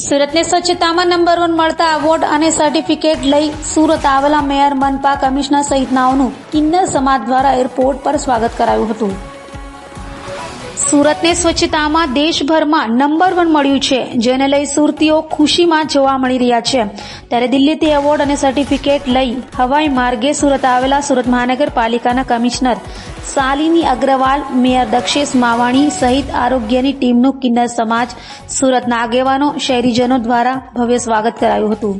સુરતને સ્વચ્છતામાં number one મળતા award અને સર્ટિફિકેટ લઈ સુરત આવેલા મેયર મનપા કમિશનર સહિતનાઓનું કિન્નર સમાજ દ્વારા એરપોર્ટ પર સ્વાગત કરાયું હતું. સુરતને સ્વચ્છતામાં દેશભરમાં નંબર વન મળ્યું છે, જેને લઈ સુરતીઓ ખુશીમાં જોવા મળી રહ્યા છે. ત્યારે દિલ્હીથી એવોર્ડ અને સર્ટિફિકેટ લઈ હવાઈ માર્ગે સુરત આવેલા સુરત મહાનગરપાલિકાના કમિશનર શાલિની અગ્રવાલ, મેયર દક્ષેશ માવાણી સહિત આરોગ્યની ટીમનું કિન્નર સમાજ સુરતના આગેવાનો, શહેરીજનો દ્વારા ભવ્ય સ્વાગત કરાયું હતું.